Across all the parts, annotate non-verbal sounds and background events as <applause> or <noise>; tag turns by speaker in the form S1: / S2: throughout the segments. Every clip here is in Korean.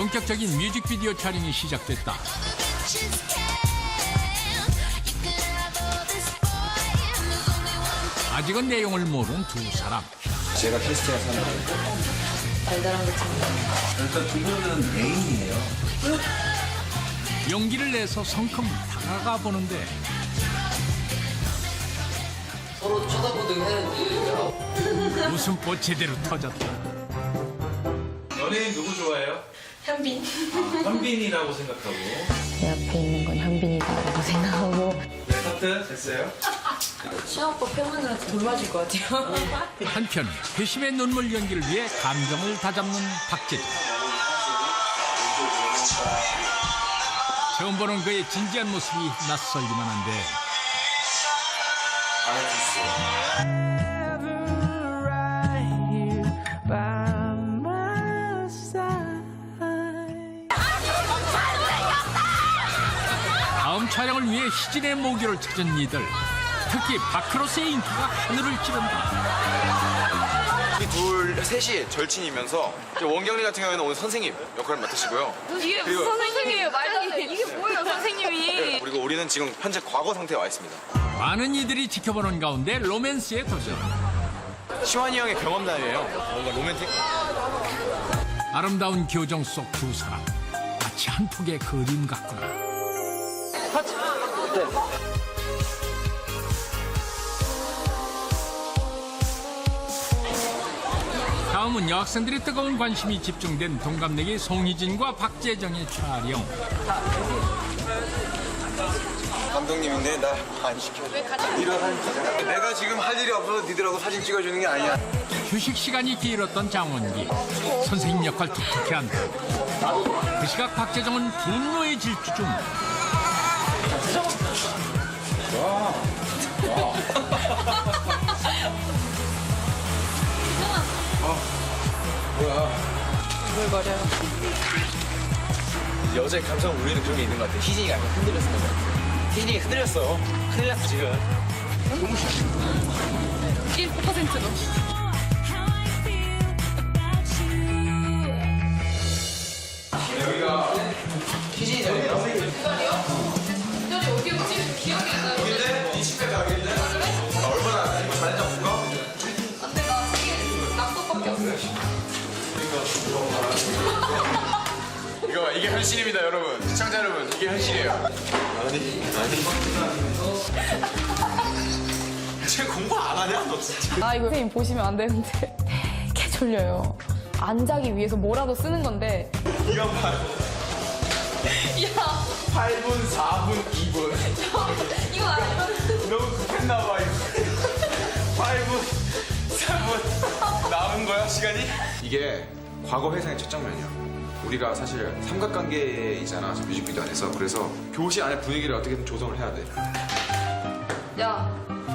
S1: 본격적인 뮤직비디오 촬영이 시작됐다. 아직은 내용을 모르는 두 사람.
S2: 제가 캐스팅한 사람.
S3: 달달한 거 참.
S2: 일단 두 분은 애인이에요.
S1: 용기를 내서 성큼 다가가 보는데
S3: 서로 쳐다보등 해야지.
S1: 웃음꽃 제대로 터졌다.
S4: 연예인 누구 좋아해요?
S5: 현빈.
S4: 현빈이라고 생각하고
S5: 내 앞에 있는 건 현빈이다라고 생각하고
S4: 네, 커트 됐어요?
S5: 시험 오빠 팬분들한테 돌 맞을 것 같아요. <laughs>
S1: 한편 회심의 눈물 연기를 위해 감정을 다잡는 박재정. 처음 보는 그의 진지한 모습이 낯설기만 한데 다음 위해 희진의 모교를 찾은 이들. 특히 바크로스의 인기가 하늘을 찌른다.
S6: 우리 둘 셋이 절친이면서 원경리 같은 경우에는 오늘 선생님 역할을 맡으시고요.
S5: 이게 무슨 선생님이에요? 말도 안 돼. 이게 뭐예요, <laughs> 선생님이?
S6: 그리고 우리는 지금 현재 과거 상태에 와 있습니다.
S1: 많은 이들이 지켜보는 가운데 로맨스에 도전.
S6: 시환이 형의 경험담이에요. 뭔가 로맨틱?
S1: 아름다운 교정 속 두 사람. 마치 한 폭의 그림 같구나. 다음은 여학생들의 뜨거운 관심이 집중된 동갑내기 송희진과 박재정의 촬영.
S6: 감독님인데 나 안 시켜. 찍잖아. 내가 지금 할 일이 없어서 니들하고 사진 찍어주는 게 아니야.
S1: 휴식 시간이 길었던 장원기. 선생님 역할 툭툭해 한다. 그 시각 박재정은 분노의 질주 중.
S6: 여자의 감성 울리는 그런 게 있는 것 같아. 희진이가 약간 흔들렸어. 희진이 흔들렸어. 큰일 났어 지금.
S5: 1%도.
S6: 희진이 자리예요?
S5: 어디 어디 기억이 안
S6: 현실입니다 여러분. 시청자 여러분 이게 현실이에요. 아니 아니. 쟤 공부 안 하냐 너 진짜?
S7: 아 이거 선생님 보시면 안 되는데 <laughs> 되게 졸려요. 안 자기 위해서 뭐라도 쓰는 건데
S6: 이거 봐.
S5: 야,
S6: 8분, 4분, 2분.
S5: 이거 알아?
S6: 너무 급했나 봐 이거. 8분, 3분 남은 거야 시간이? 이게 과거 회상의 첫 장면이야. 우리가 사실 삼각관계에 있잖아 저 뮤직비디오 안에서 그래서 교실 안에 분위기를 어떻게든 조성을 해야 돼.
S5: 야,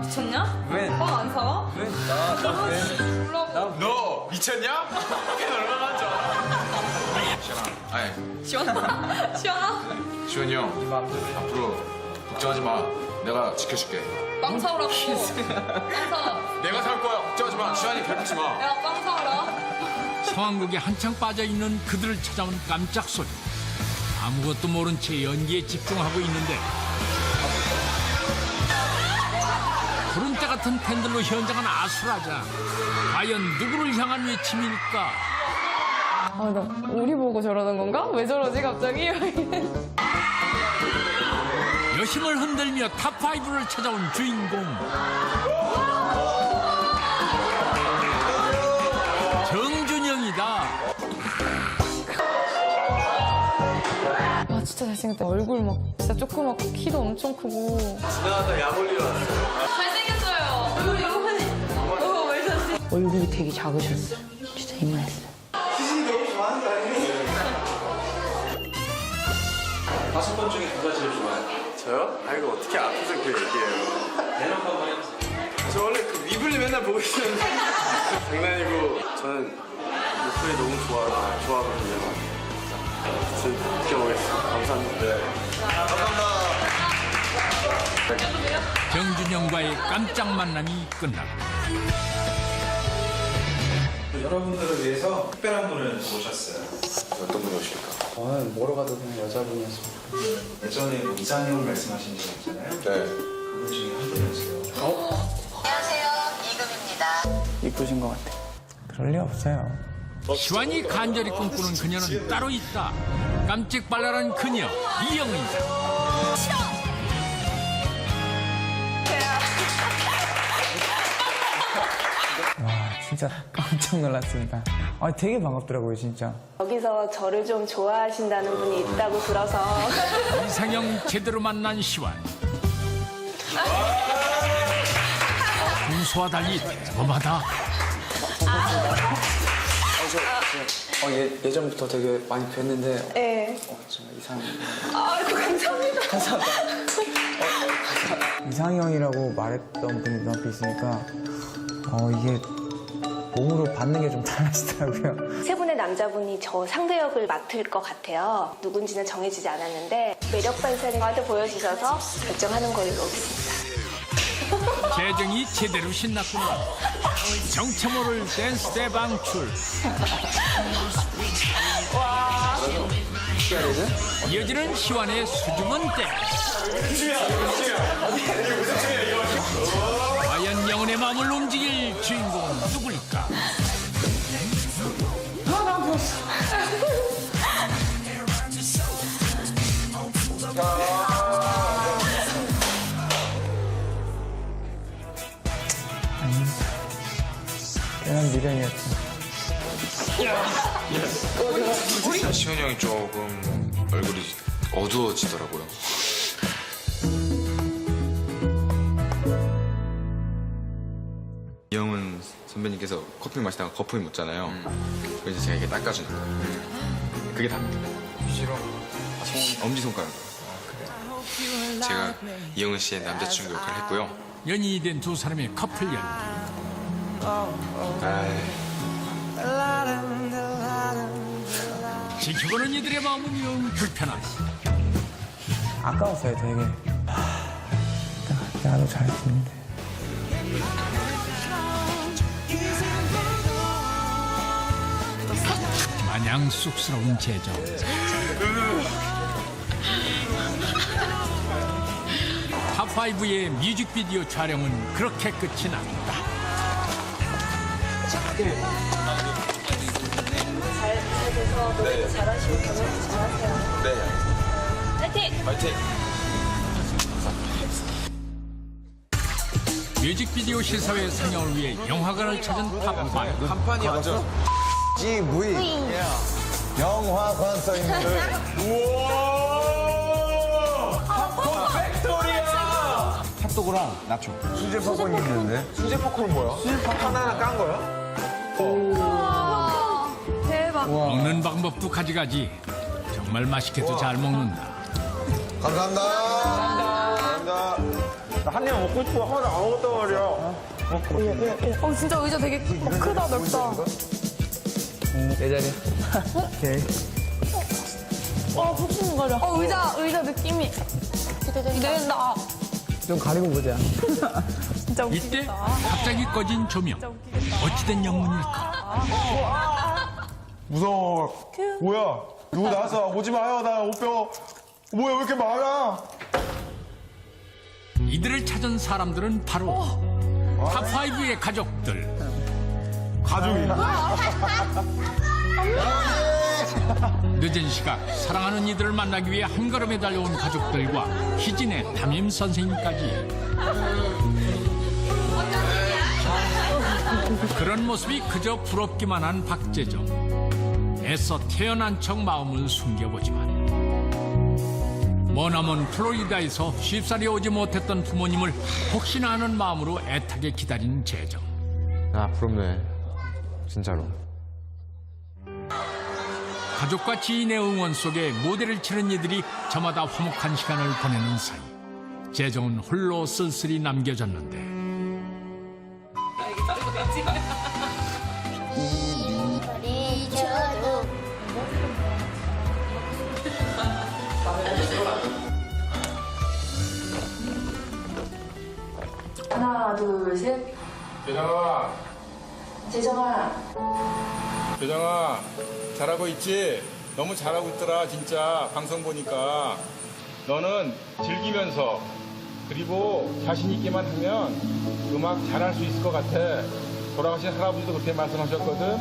S5: 미쳤냐?
S6: 왜?
S5: 빵안 사와?
S6: 왜? 나, 나 왜?
S5: 몰라고.
S6: 너 미쳤냐? 팬 얼마나 많죠? 시원아, 아니
S5: 시원하? <laughs> 시원하?
S6: 시원이 형 앞으로 걱정하지 마. 내가 지켜줄게.
S5: 빵 사오라고. <laughs> 빵 사.
S6: 내가 살 거야. 걱정하지 마. 시원이 괴롭히지 마.
S5: 야, 빵 사오라.
S1: 상황극에 한창 빠져있는 그들을 찾아온 깜짝 소리. 아무것도 모른 채 연기에 집중하고 있는데 구름대 같은 팬들로 현장은 아수라장. 과연 누구를 향한 외침일까?
S7: 아 나 우리 보고 저러는 건가? 왜 저러지 갑자기?
S1: 여심을 흔들며 탑5를 찾아온 주인공.
S7: 잘생겼다. 얼굴 막 진짜 조그맣고 키도 엄청 크고
S6: 지나가다 약 올리러 왔어.
S5: 잘생겼어요. 얼굴 이거만 해. 어, 왜 잘생
S3: 얼굴이 되게 작으셨어요. 진짜 이만했어요.
S4: 다섯 번 중에 누가 제일 좋아요?
S6: 저요? 아 이거 어떻게 앞에서 그 얘기해요?
S4: 대놓고 한번 해보세요
S6: 저 원래 그 위블리 맨날 보고 있었는데 장난이고 저는 목소리 너무 좋아 좋아하거든요. 진짜 느껴보겠습니다. 감사합니다. 네. 감사합니다.
S1: 정준영과의 깜짝 만남이 끝났다.
S4: 여러분들을 위해서 특별한 분을 모셨어요
S6: 어떤 분이 오실까?
S8: 저는 뭐로 가도 그냥 여자분이었으면
S4: 예전에 뭐 이상형 말씀하신 적 있잖아요.
S6: 네.
S4: 그분 중에 한 분이었어요.
S8: 이쁘신 것 같아요. 그럴 리 없어요.
S1: 시완이 간절히 꿈꾸는 그녀는 따로 있다. 깜찍발랄한 그녀 이영은이다.
S8: 와 진짜 깜짝 놀랐습니다. 아 되게 반갑더라고요 진짜.
S5: 여기서 저를 좀 좋아하신다는 분이 있다고 들어서 <laughs>
S1: 이상형 제대로 만난 시완. 평소와 달리 대범하다.
S8: 어, 예, 예전부터 되게 많이 뵀는데
S5: 네.
S8: 어, 정말 이상
S5: 아이고 감사합니다.
S8: 이상형이라고 말했던 분이 눈앞에 있으니까 어 이게 몸으로 받는 게 좀 달라지더라고요.
S5: 세 분의 남자분이 저 상대 역을 맡을 것 같아요. 누군지는 정해지지 않았는데 매력 발산을 저한테 보여주셔서 결정하는 걸로
S1: 재정이 제대로 신났구나. 정체 모를 댄스 대방출. 이어지는 시완의 수줍은 댄스. 과연 영혼의 마음을 움직일 주인공은 누굴까?
S8: 꽤난 미련이었죠.
S6: 시현이 형이 조금 얼굴이 어두워지더라고요.
S9: 이영은 선배님께서 커피 마시다가 거품이 묻잖아요. 그래서 제가 이렇게 닦아주는 거예요. 그게 답니다. 싫어. 엄지 손가락. 제가 이영은 씨의 남자친구 역할을 했고요.
S1: 연인이 된 두 사람의 커플 연기. 지켜보는 이들의 마음은 영 불편하다.
S8: 아까웠어요 되게. 하, 더 잘했는데.
S1: 마냥 쑥스러운 재정. 탑5의 뮤직비디오 촬영은 그렇게 끝이 났다.
S5: 잘 돼서 노래도 잘하시고 경연도 잘하세요.
S6: 네.
S5: 파이팅!
S1: 뮤직비디오 시사회 상영을 위해 영화관을 찾은 탑5.
S6: 간판이 완전
S2: 영화관 써 있는. 핫도그랑 나초. 수제 팝콘 있는데.
S6: 수제 팝콘 뭐야? 수제 팝콘 하나하나 깐 거야?
S5: 대박.
S1: 먹는 방법도 가지가지. 정말 맛있게도 잘 먹는다.
S2: 감사합니다. 감사합니다.
S4: 한 입 먹고 싶어 하나도 안 먹었단 말이야.
S7: 어 진짜 의자 되게 크다 넓다.
S8: 내 자리. 오케이.
S7: 어 푹푹 거려. 어 의자 의자 느낌이 기대된다.
S8: 좀 가리고 보자.
S7: 진짜
S1: 이때
S7: 웃기겠다.
S1: 갑자기 꺼진 조명. 어찌된 영문일까?
S10: 무서워. 뭐야? 누구 나왔어? 오지 마요. 나 옷뼈. 뭐야, 왜 이렇게 많아?
S1: 이들을 찾은 사람들은 바로 탑5의 가족들.
S10: 가족이. <laughs>
S1: 늦은 시각 사랑하는 이들을 만나기 위해 한 걸음에 달려온 가족들과 희진의 담임 선생님까지 그런 모습이 그저 부럽기만 한 박재정 애써 태어난 척 마음을 숨겨보지만 머나먼 플로리다에서 쉽사리 오지 못했던 부모님을 혹시나 하는 마음으로 애타게 기다린 재정
S9: 아, 부럽네. 진짜로.
S1: 가족과 지인의 응원 속에 무대를 치는 이들이 저마다 화목한 시간을 보내는 사이 재정은 홀로 쓸쓸히 남겨졌는데
S3: 하나, 둘, 셋.
S10: 대장아,
S3: 재정아.
S10: 대장아, 잘하고 있지? 너무 잘하고 있더라 진짜. 방송 보니까. 너는 즐기면서 그리고 자신 있게만 하면 음악 잘할 수 있을 것 같아. 돌아가신 할아버지도 그렇게 말씀하셨거든.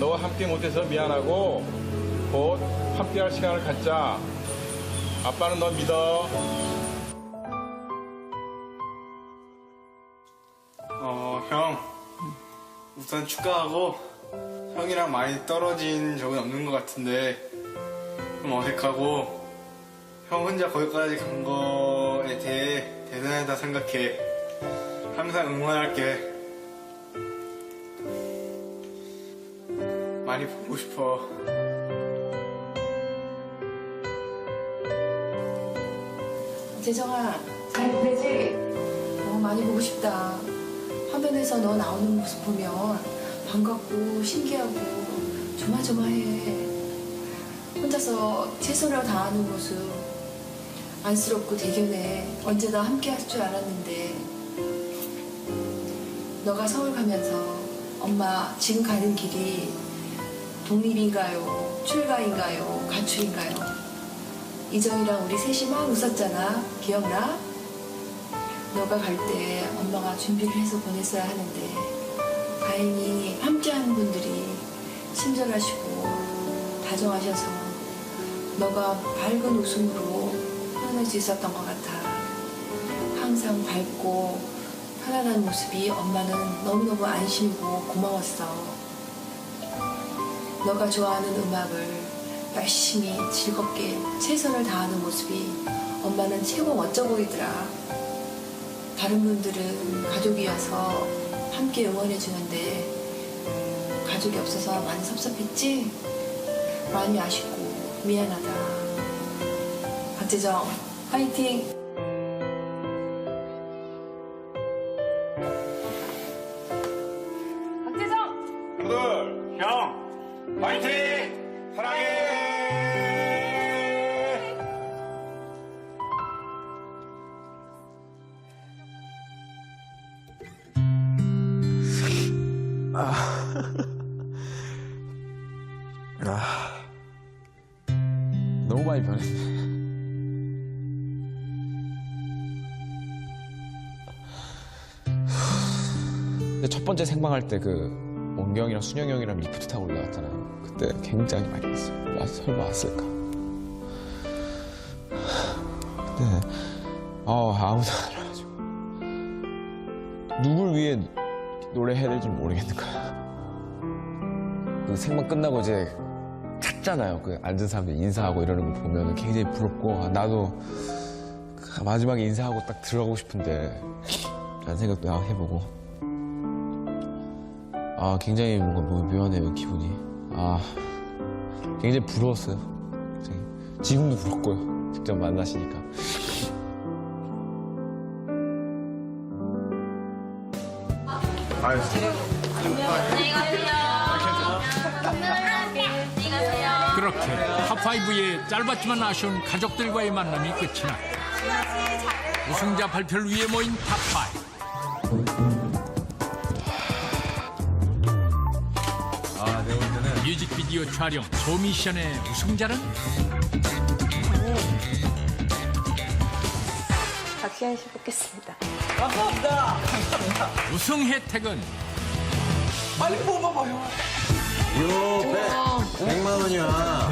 S10: 너와 함께 못해서 미안하고 곧 함께 할 시간을 갖자. 아빠는 너 믿어.
S11: 어, 형. 우선 축하하고 형이랑 많이 떨어진 적은 없는 것 같은데 좀 어색하고 형 혼자 거기까지 간 거에 대해 대단하다 생각해. 항상 응원할게. 많이 보고 싶어.
S3: 재정아, 잘 보내지? 어, 많이 보고 싶다. 화면에서 너 나오는 모습 보면 반갑고 신기하고 조마조마해. 혼자서 최선을 다하는 모습 안쓰럽고 대견해. 언제나 함께 할 줄 알았는데 너가 서울 가면서 엄마 지금 가는 길이 독립인가요? 출가인가요? 가출인가요? 이정이랑 우리 셋이 막 웃었잖아. 기억나? 너가 갈 때 엄마가 준비를 해서 보냈어야 하는데 다행히 함께하는 분들이 친절하시고 다정하셔서 너가 밝은 웃음으로 표현할 수 있었던 것 같아. 항상 밝고 편안한 모습이 엄마는 너무너무 안심이고 고마웠어. 너가 좋아하는 음악을 열심히 즐겁게 최선을 다하는 모습이 엄마는 최고 멋져 보이더라. 다른 분들은 가족이어서 함께 응원해 주는데 가족이 없어서 많이 섭섭했지? 많이 아쉽고 미안하다. 박재정, 화이팅! 박재정!
S10: 부들 형 파이팅 사랑해 <laughs>
S9: 너무 많이 변했네. 근데 첫 번째 생방할 때 그 원경이랑 순영이 형이랑 리프트 타고 올라갔잖아요. 그때 굉장히 많이 봤어요. 와, 설마 왔을까? 근데 아 아무도 안 와가지고 누굴 위해 노래 해야 될지 모르겠는 거야. 그 생방 끝나고 이제 찾잖아요. 그 앉은 사람들 인사하고 이러는 거 보면 굉장히 부럽고 아, 나도 그 마지막에 인사하고 딱 들어가고 싶은데 라는 생각도 막 해보고 아 굉장히 뭔가 뭐 묘하네요 기분이 아 굉장히 부러웠어요. 지금도 부럽고요. 직접 만나시니까.
S1: 그렇게 탑5의 짧았지만 아쉬운 가족들과의 만남이 끝이 났다. 우승자 발표를 위해 모인 탑5.
S9: 아 내가 볼 때는
S1: 뮤직비디오 촬영 소미션의 우승자는
S5: 박시현 씨 뽑겠습니다.
S1: 우승 혜택은?
S2: 요, 100, 100만 원이야.